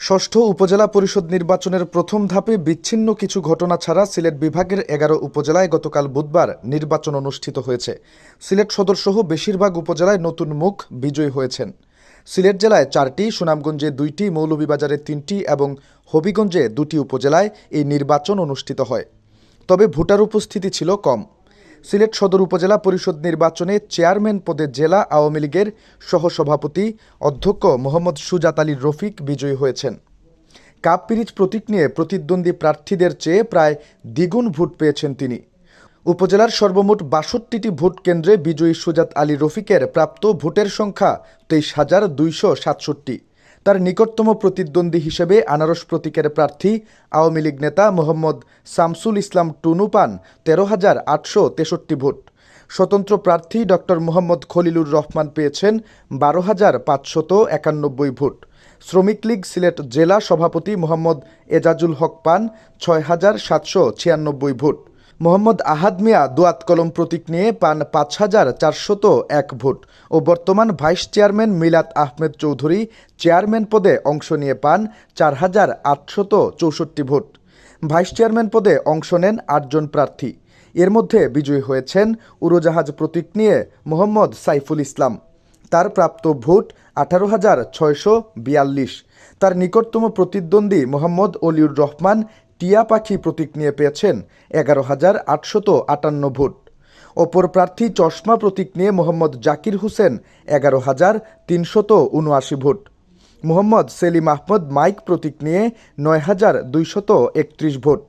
ষষ্ঠ উপজেলা পরিষদ নির্বাচনের প্রথম ধাপে বিচ্ছিন্ন কিছু ঘটনা ছাড়া সিলেট বিভাগের এগারো উপজেলায় গতকাল বুধবার নির্বাচন অনুষ্ঠিত হয়েছে। সিলেট সদরসহ বেশিরভাগ উপজেলায় নতুন মুখ বিজয়ী হয়েছেন। সিলেট জেলায় চারটি, সুনামগঞ্জে দুইটি, মৌলভীবাজারে তিনটি এবং হবিগঞ্জে দুটি উপজেলায় এই নির্বাচন অনুষ্ঠিত হয়। তবে ভোটার উপস্থিতি ছিল কম। সিলেট সদর উপজেলা পরিষদ নির্বাচনে চেয়ারম্যান পদে জেলা আওয়ামী লীগের সহসভাপতি অধ্যক্ষ মোহাম্মদ সুজাত আলী রফিক বিজয়ী হয়েছেন। কাপ পিরিচ প্রতীক নিয়ে প্রতিদ্বন্দ্বী প্রার্থীদের চেয়ে প্রায় দ্বিগুণ ভোট পেয়েছেন তিনি। উপজেলার সর্বমোট বাষট্টিটি ভোট কেন্দ্রে বিজয়ী সুজাত আলী রফিকের প্রাপ্ত ভোটের সংখ্যা তেইশ হাজার দুইশো সাতষট্টি। তার নিকটতম প্রতিদ্বন্দ্বী হিসেবে আনারস প্রতীকের প্রার্থী আওয়ামী লীগ নেতা মোহাম্মদ শামসুল ইসলাম টুনু পান তেরো হাজার আটশো তেষট্টি ভোট। স্বতন্ত্র প্রার্থী ডক্টর মোহাম্মদ খলিলুর রহমান পেয়েছেন বারো হাজার পাঁচশত একানব্বই ভোট। শ্রমিক লীগ সিলেট জেলা সভাপতি মোহাম্মদ এজাজুল হক পান ছয় হাজার সাতশো ছিয়ানব্বই ভোট। মোহাম্মদ আহাদ মিয়া দোয়াত কলম প্রতীক নিয়ে পান পাঁচ হাজার চারশত এক ভোট ও বর্তমান vice chairman Milat Ahmed Chowdhury chairman পদে অংশ নিয়ে পান চার হাজার আটশত চৌষট্টি ভোট। ভাইস চেয়ারম্যান পদে অংশ নেন আটজন প্রার্থী। এর মধ্যে বিজয়ী হয়েছেন উড়োজাহাজ প্রতীক নিয়ে মোহাম্মদ সাইফুল ইসলাম। তার প্রাপ্ত ভোট আঠারো হাজার ছয়শো বিয়াল্লিশ। তার নিকটতম প্রতিদ্বন্দ্বী মোহাম্মদ অলিউর রহমান টিয়া পাখি প্রতীক নিয়ে পেয়েছেন এগারো হাজার আটশত আটান্ন ভোট। অপর প্রার্থী চশমা প্রতীক নিয়ে মোহাম্মদ জাকির হোসেন এগারো হাজার তিনশত উনআশি ভোট। মোহাম্মদ সেলিম আহমদ মাইক প্রতীক নিয়ে নয় হাজার দুইশত একত্রিশ ভোট।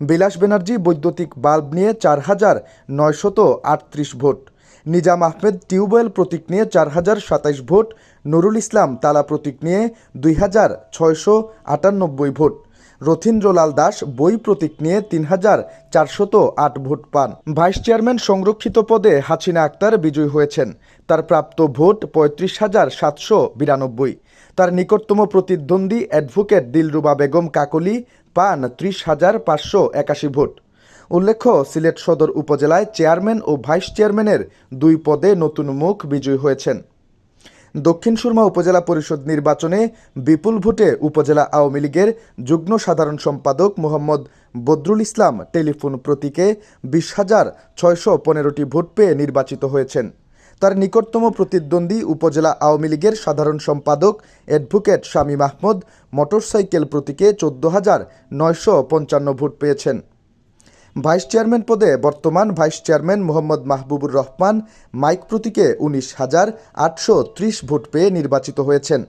বিলাস ব্যানার্জি বৈদ্যুতিক বাল্ব নিয়ে চার হাজার নয়শত আটত্রিশ vote. Nizam Ahmed tube well প্রতীক নিয়ে চার হাজার সাতাইশ ভোট। নুরুল ইসলাম তালা প্রতীক নিয়ে দুই হাজার ছয়শো আটানব্বই ভোট। রথীন্দ্রলাল দাস বই প্রতীক নিয়ে তিন হাজার চারশত আট ভোট পান। ভাইস চেয়ারম্যান সংরক্ষিত পদে হাসিনা আক্তার বিজয়ী হয়েছেন। তার প্রাপ্ত ভোট পঁয়ত্রিশ হাজার সাতশো বিরানব্বই। তার নিকটতম প্রতিদ্বন্দ্বী অ্যাডভোকেট দিলরুবা বেগম কাকলি পান ত্রিশ হাজার পাঁচশো একাশি ভোট। উল্লেখ্য, সিলেট সদর উপজেলায় চেয়ারম্যান ও ভাইস চেয়ারম্যানের দুই পদে নতুন মুখ বিজয়ী হয়েছেন। দক্ষিণ সুরমা উপজেলা পরিষদ নির্বাচনে বিপুল ভোটে উপজেলা আওয়ামী লীগের যুগ্ম সাধারণ সম্পাদক মোহাম্মদ বদরুল ইসলাম টেলিফোন প্রতীকে বিশ হাজার ছয়শো পনেরোটি ভোট পেয়ে নির্বাচিত হয়েছেন। তার নিকটতম প্রতিদ্বন্দ্বী উপজেলা আওয়ামী লীগের সাধারণ সম্পাদক অ্যাডভোকেট শামীম আহমদ মোটরসাইকেল প্রতীকে চোদ্দ হাজার নয়শো পঞ্চান্ন ভোট পেয়েছেন। ভাইস চেয়ারম্যান পদে বর্তমান vice chairman Mohammad Mahbubur Rahman, mike প্রতীকে উনিশ হাজার আটশো ত্রিশ ভোট পেয়ে নির্বাচিত হয়েছেন।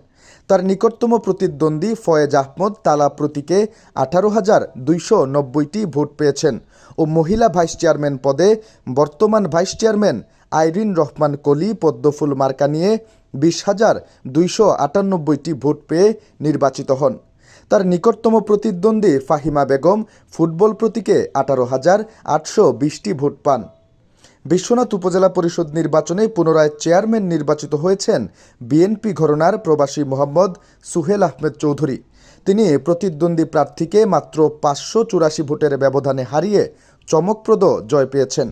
তার নিকটতম প্রতিদ্বন্দ্বী ফয়েজ আহমদ তালা প্রতীকে আঠারো হাজার দুইশো নব্বইটি ভোট পেয়েছেন ও মহিলা ভাইস চেয়ারম্যান পদে বর্তমান ভাইস চেয়ারম্যান আইরিন রহমান কলি পদ্মফুল মার্কা নিয়ে বিশ হাজার দুইশো আটানব্বইটি ভোট পেয়ে নির্বাচিত হন। তার নিকটতম প্রতিদ্বন্দ্বী ফাহিমা বেগম ফুটবল প্রতীকে আঠারো হাজার আটশো বিশটি ভোট পান। বিশ্বনাথ উপজেলা পরিষদ নির্বাচনে পুনরায় চেয়ারম্যান নির্বাচিত হয়েছেন বিএনপি ঘরনার প্রবাসী মোহাম্মদ সুহেল আহমেদ চৌধুরী। তিনি প্রতিদ্বন্দ্বী প্রার্থীকে মাত্র পাঁচশো চুরাশি ভোটের ব্যবধানে হারিয়ে চমকপ্রদ জয় পেয়েছেন।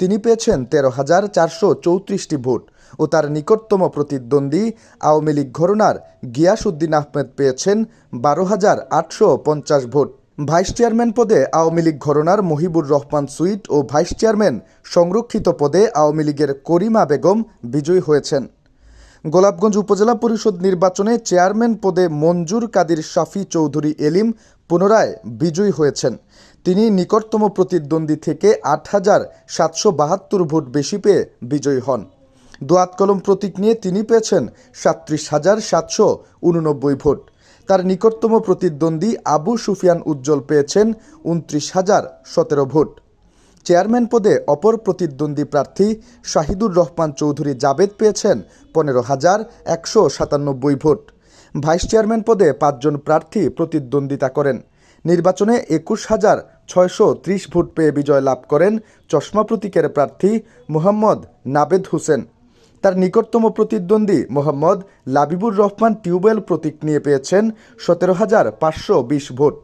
তিনি পেয়েছেন তেরো হাজার চারশো চৌত্রিশটি ভোট। ও তার নিকটতম প্রতিদ্বন্দ্বী আওয়ামী লীগ ঘরনার গিয়াসউদ্দিন আহমেদ পেয়েছেন বারো হাজার আটশো পঞ্চাশ ভোট। ভাইস চেয়ারম্যান পদে আওয়ামী লীগ ঘরনার মহিবুর রহমান সুইট ও ভাইস চেয়ারম্যান সংরক্ষিত পদে আওয়ামী লীগের করিমা বেগম বিজয়ী হয়েছেন। গোলাপগঞ্জ উপজেলা পরিষদ নির্বাচনে চেয়ারম্যান পদে মঞ্জুর কাদির শাফি চৌধুরী এলিম পুনরায় বিজয়ী হয়েছেন। তিনি নিকটতম প্রতিদ্বন্দ্বী থেকে আট হাজার সাতশো বাহাত্তর ভোট বেশি পেয়ে বিজয়ী হন। দোয়াত কলম প্রতীক নিয়ে তিনি পেয়েছেন সাত্রিশ হাজার সাতশো উননব্বই ভোট। তার নিকটতম প্রতিদ্বন্দ্বী আবু সুফিয়ান উজ্জ্বল পেয়েছেন উনত্রিশ হাজার সতেরো ভোট। চেয়ারম্যান পদে অপর প্রতিদ্বন্দ্বী প্রার্থী শাহিদুর রহমান চৌধুরী জাবেদ পেয়েছেন পনেরো হাজার একশো সাতানব্বই ভোট। ভাইস চেয়ারম্যান পদে পাঁচজন প্রার্থী প্রতিদ্বন্দ্বিতা করেন। নির্বাচনে একুশ হাজার ছয়শো ত্রিশ ভোট পেয়ে বিজয় লাভ করেন চশমা প্রতীকের প্রার্থী মোহাম্মদ নাবেদ হোসেন। তার নিকটতম প্রতিদ্বন্দ্বী মোহাম্মদ লাবিবুর রহমান টিউবওয়েল প্রতীক নিয়ে পেয়েছেন সতেরো হাজার পাঁচশো বিশ ভোট।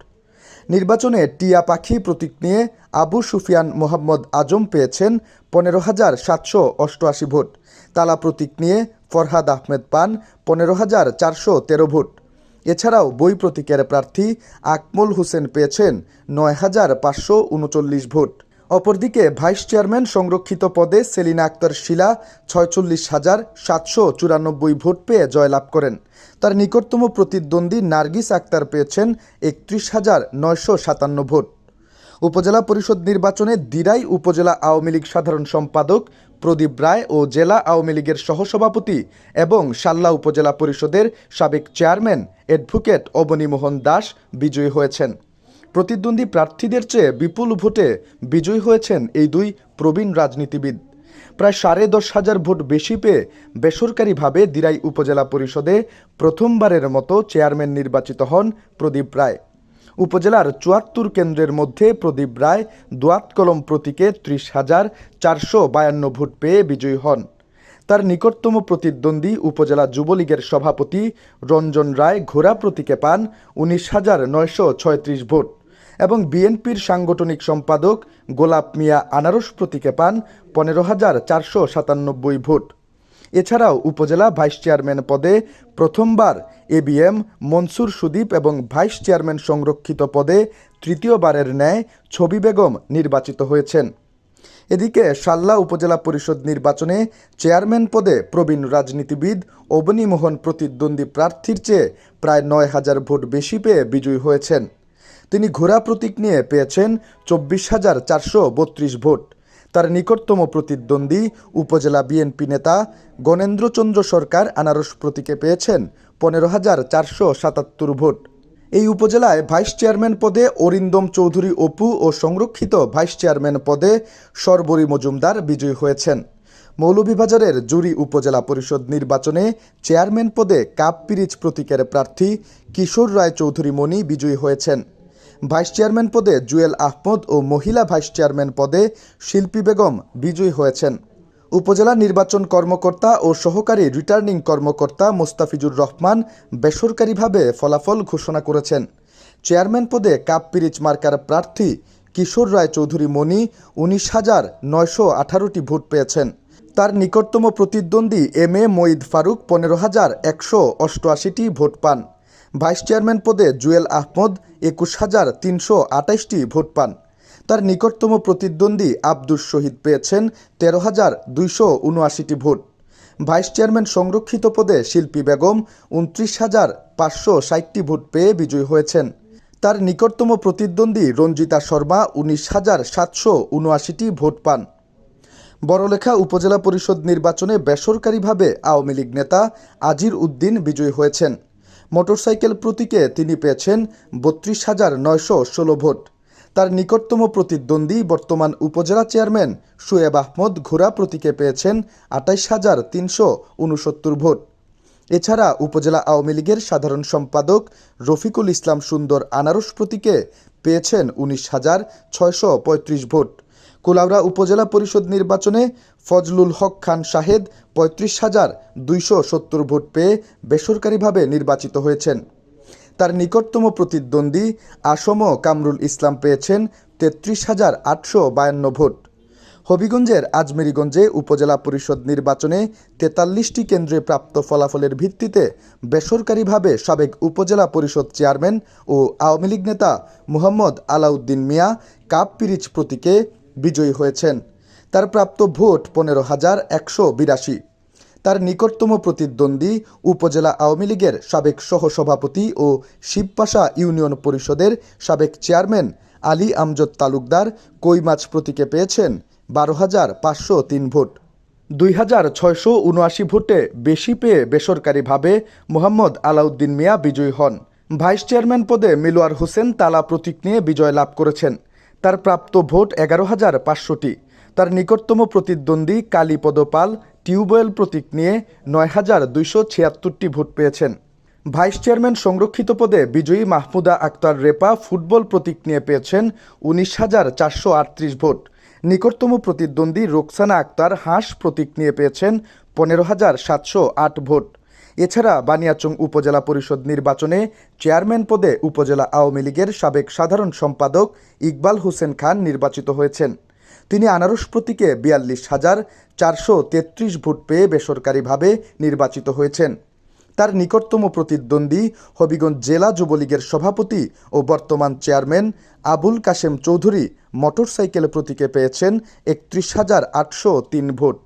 নির্বাচনে টিয়া পাখি প্রতীক নিয়ে আবু সুফিয়ান মোহাম্মদ আজম পেয়েছেন পনেরো হাজার সাতশো অষ্টআশি ভোট। তালা প্রতীক নিয়ে ফরহাদ আহমেদ পান পনেরো হাজার চারশো তেরো ভোট। এছাড়াও বই প্রতীকের প্রার্থী আকমল হোসেন পেয়েছেন নয় হাজার পাঁচশো উনচল্লিশ ভোট। অপরদিকে ভাইস চেয়ারম্যান সংরক্ষিত পদে সেলিনা আক্তার শিলা ছয়চল্লিশ হাজার সাতশো চুরানব্বই ভোট পেয়ে জয়লাভ করেন। তার নিকটতম প্রতিদ্বন্দ্বী নার্গিস আক্তার পেয়েছেন একত্রিশ হাজার নয়শো সাতান্ন ভোট। উপজেলা পরিষদ নির্বাচনে দিরাই উপজেলা আওয়ামী লীগ সাধারণ সম্পাদক প্রদীপ রায় ও জেলা আওয়ামী লীগের সহসভাপতি এবং সাল্লা উপজেলা পরিষদের সাবেক চেয়ারম্যান অ্যাডভোকেট অবনীমোহন দাস বিজয়ী হয়েছেন। প্রতিদ্বন্দ্বী প্রার্থীদের চেয়ে বিপুল ভোটে বিজয়ী হয়েছেন এই দুই প্রবীণ রাজনীতিবিদ। প্রায় সাড়ে দশ হাজার ভোট বেশি পেয়ে বেসরকারিভাবে দিরাই উপজেলা পরিষদে প্রথমবারের মতো চেয়ারম্যান নির্বাচিত হন প্রদীপ রায়। উপজেলার চুয়াত্তর কেন্দ্রের মধ্যে প্রদীপ রায় দোয়াত কলম প্রতীকে ত্রিশ হাজার চারশো বায়ান্ন ভোট পেয়ে বিজয়ী হন। তার নিকটতম প্রতিদ্বন্দ্বী উপজেলা যুবলীগের সভাপতি রঞ্জন রায় ঘোড়া প্রতীকে পান উনিশ হাজার নয়শো ছয়ত্রিশ ভোট। এবং বিএনপির সাংগঠনিক সম্পাদক গোলাপ মিয়া আনারস প্রতীকে পান পনেরো হাজার চারশো সাতানব্বই ভোট। এছাড়াও উপজেলা ভাইস চেয়ারম্যান পদে প্রথমবার এবিএম মনসুর সুদীপ এবং ভাইস চেয়ারম্যান সংরক্ষিত পদে তৃতীয়বারের ন্যায় ছবি বেগম নির্বাচিত হয়েছেন। এদিকে সাল্লা উপজেলা পরিষদ নির্বাচনে চেয়ারম্যান পদে প্রবীণ রাজনীতিবিদ অবনী মোহন প্রতিদ্বন্দ্বী প্রার্থীর চেয়ে প্রায় নয় হাজার ভোট বেশি পেয়ে বিজয়ী হয়েছেন। তিনি ঘোড়া প্রতীক নিয়ে পেয়েছেন চব্বিশ হাজার চারশো বত্রিশ ভোট। তার নিকটতম প্রতিদ্বন্দ্বী উপজেলা বিএনপি নেতা গণেন্দ্রচন্দ্র সরকার আনারস প্রতীকে পেয়েছেন পনেরো হাজার চারশো সাতাত্তর ভোট। এই উপজেলায় ভাইস চেয়ারম্যান পদে অরিন্দম চৌধুরী অপু ও সংরক্ষিত ভাইস চেয়ারম্যান পদে সরবরী মজুমদার বিজয়ী হয়েছেন। মৌলভীবাজারের জুরি উপজেলা পরিষদ নির্বাচনে চেয়ারম্যান পদে কাপ পিরিচ প্রতীকের প্রার্থী কিশোর রায় চৌধুরী মণি বিজয়ী হয়েছেন। ভাইস চেয়ারম্যান পদে জুয়েল আহমদ ও মহিলা ভাইস চেয়ারম্যান পদে শিল্পী বেগম বিজয়ী হয়েছেন। উপজেলা নির্বাচন কর্মকর্তা ও সহকারী রিটার্নিং কর্মকর্তা মোস্তাফিজুর রহমান বেসরকারিভাবে ফলাফল ঘোষণা করেছেন। চেয়ারম্যান পদে কাপ পিরিচ মার্কার প্রার্থী কিশোর রায় চৌধুরী মণি উনিশ হাজার নয়শো আঠারোটি ভোট পেয়েছেন। তার নিকটতম প্রতিদ্বন্দ্বী এম এ মঈদ ফারুক পনেরো হাজার একশো অষ্টআশিটি ভোট পান। ভাইস চেয়ারম্যান পদে জুয়েল আহমদ একুশ হাজার তিনশো আটাইশটি ভোট পান। তার নিকটতম প্রতিদ্বন্দ্বী আব্দুস শহীদ পেয়েছেন তেরো হাজার দুইশো উনআশিটি ভোট। ভাইস চেয়ারম্যান সংরক্ষিত পদে শিল্পী বেগম উনত্রিশ হাজার পাঁচশো ষাটটি ভোট পেয়ে বিজয়ী হয়েছেন। তার নিকটতম প্রতিদ্বন্দ্বী রঞ্জিতা শর্মা উনিশ হাজার সাতশো উনআশিটি ভোট পান। বড়লেখা উপজেলা পরিষদ নির্বাচনে বেসরকারিভাবে আওয়ামী লীগ নেতা আজির উদ্দিন বিজয়ী হয়েছেন। মোটরসাইকেল প্রতীকে তিনি পেয়েছেন বত্রিশ হাজার নয়শো ষোলো ভোট। তার নিকটতম প্রতিদ্বন্দ্বী বর্তমান উপজেলা চেয়ারম্যান শুয়েব আহমদ ঘোড়া প্রতীকে পেয়েছেন আটাইশ হাজার তিনশো উনসত্তর ভোট। এছাড়া উপজেলা আওয়ামী লীগের সাধারণ সম্পাদক রফিকুল ইসলাম সুন্দর আনারস প্রতীকে পেয়েছেন উনিশ হাজার ছয়শো পঁয়ত্রিশ ভোট। কুলাউড়া উপজেলা পরিষদ নির্বাচনে ফজলুল হক খান শাহেদ পঁয়ত্রিশ হাজার দুইশো সত্তর ভোট পেয়ে বেসরকারিভাবে নির্বাচিত হয়েছেন। তার নিকটতম প্রতিদ্বন্দ্বী আসম কামরুল ইসলাম পেয়েছেন তেত্রিশ হাজার আটশো বায়ান্ন ভোট। হবিগঞ্জের আজমেরিগঞ্জে উপজেলা পরিষদ নির্বাচনে তেতাল্লিশটি কেন্দ্রে প্রাপ্ত ফলাফলের ভিত্তিতে বেসরকারিভাবে সাবেক উপজেলা পরিষদ চেয়ারম্যান ও আওয়ামী লীগ নেতা মুহাম্মদ আলাউদ্দিন মিয়া কাপ পিরিচ প্রতীকে বিজয়ী হয়েছেন। তার প্রাপ্ত ভোট পনেরো হাজার একশো বিরাশি। তার নিকটতম প্রতিদ্বন্দ্বী উপজেলা আওয়ামী লীগের সাবেক সহসভাপতি ও শিবপাশা ইউনিয়ন পরিষদের সাবেক চেয়ারম্যান আলী আমজদ তালুকদার কৈমাছ প্রতীকে পেয়েছেন বারো হাজার পাঁচশো তিন ভোট। দুই হাজার ছয়শো উনআশি ভোটে বেশি পেয়ে বেসরকারিভাবে মোহাম্মদ আলাউদ্দিন মিয়া বিজয়ী হন। ভাইস চেয়ারম্যান পদে মিলোয়ার হোসেন তালা প্রতীক নিয়ে বিজয় লাভ করেছেন। তার প্রাপ্ত ভোট এগারো হাজার পাঁচশোটি। তার নিকটতম প্রতিদ্বন্দ্বী কালীপদ পাল টিউবওয়েল প্রতীক নিয়ে নয় হাজার দুইশো ছিয়াত্তরটি ভোট পেয়েছেন। ভাইস চেয়ারম্যান সংরক্ষিত পদে বিজয়ী মাহমুদা আক্তার রেপা ফুটবল প্রতীক নিয়ে পেয়েছেন উনিশ হাজার চারশো আটত্রিশ ভোট। নিকটতম প্রতিদ্বন্দ্বী রোকসানা আক্তার হাঁস প্রতীক নিয়ে পেয়েছেন পনেরো হাজার সাতশো আট ভোট। এছাড়া বানিয়াচং উপজেলা পরিষদ নির্বাচনে চেয়ারম্যান পদে উপজেলা আওয়ামী লীগের সাবেক সাধারণ সম্পাদক ইকবাল হোসেন খান নির্বাচিত হয়েছেন। তিনি আনারস প্রতীকে বিয়াল্লিশ হাজার চারশো তেত্রিশ ভোট পেয়ে বেসরকারিভাবে নির্বাচিত হয়েছেন। তার নিকটতম প্রতিদ্বন্দ্বী হবিগঞ্জ জেলা যুবলীগের সভাপতি ও বর্তমান চেয়ারম্যান আবুল কাশেম চৌধুরী মোটরসাইকেল প্রতীকে পেয়েছেন একত্রিশ হাজার আটশো তিন ভোট।